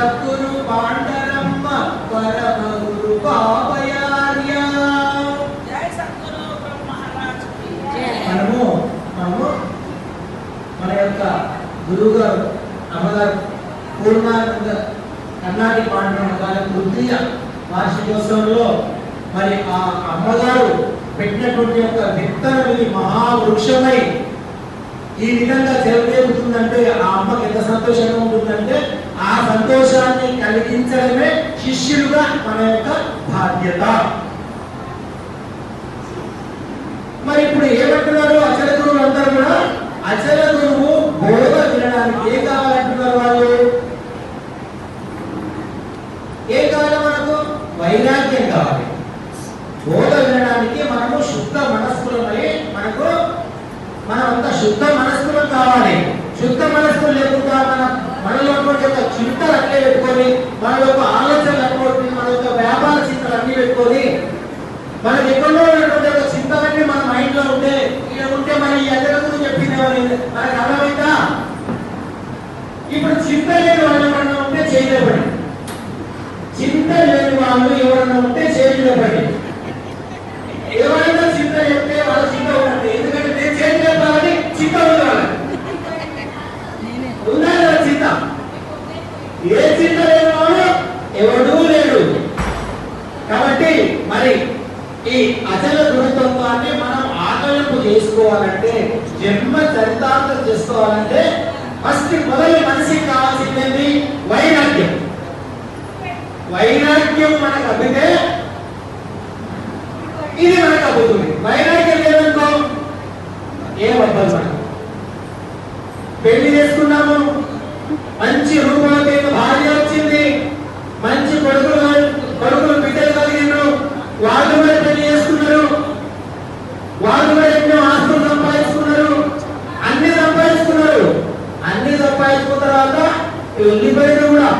గురు పాపయార్య జై సద్గురు బ్రహ్మ మహారాజ్కి మనము మనము మన యొక్క గురువు గారు అమ్మగారు పూర్ణానంద కర్ణాటక పాండవ గారి తృతీయ వార్షికోత్సవంలో మరి ఆ అమ్మగారు పెట్టినటువంటి యొక్క విత్తనం ఇది మహావృక్షమై ఈ విధంగా చెలరేగుతుందంటే ఆ అమ్మకి ఎంత సంతోషంగా ఉంటుందంటే శిష్యులుగా మన యొక్క బాధ్యత. మరి ఇప్పుడు ఏమంటున్నారు అచల గురువులు అందరూ కూడా అచల గురువు బోధ వినడానికి ఏ కావాలంటున్నారు వాళ్ళు? ఏ కావాలి మనకు? వైరాగ్యం కావాలి. బోధ వినడానికి మనము శుద్ధ మనస్కులమై మనకు మనం అంత శుద్ధ మనస్కులం కావాలి. శుద్ధ మనస్కులు లేకుండా మన మనలో ఉన్నటువంటి యొక్క చింతలు అట్లే పెట్టుకొని మన యొక్క ఆలోచనలు అటువంటి మన యొక్క వ్యాపార చింతలు అన్ని పెట్టుకొని మనకి ఎక్కడో ఉన్నటువంటి ఒక చింతలన్నీ మన మైండ్లో ఉంటే ఇక్కడ ఉంటే మన ఈ అజగతులు చెప్పింది ఎవరైంది మనకు అర్థమైందా ఇప్పుడు చింత లేని వాళ్ళు ఎవరన్నా ఉంటే చేయలేబడి చింత లేని వాళ్ళు ఎవరన్నా ఉంటే చేయలేబడి ఎవరైనా చింత చెప్తే వాళ్ళ చింత ఉంటుంది ఎందుకంటే నేను చేతి కాబట్టి చింత ఉంది వాళ్ళకి ఉందా చింత? ఏ చింత లేని వాడు? ఎవడూ లేడు. కాబట్టి మరి ఈ అచల దృఢత్వాన్ని మనం ఆకలింపు చేసుకోవాలంటే జన్మ చరితార్థం చేసుకోవాలంటే ఫస్ట్ మొదలు మనిషికి కావాల్సింది వైరాగ్యం. వైరాగ్యం మనకు అబ్బితే ఇది మనకు అబ్బుతుంది. వైరాగ్యం లేదనుకో ఏం అవ్వదు మనకు. పెళ్ళి చేసుకున్నాము మంచి రూపవతి పాయకపో తర్వాత ఉల్లిపాయలు కూడా.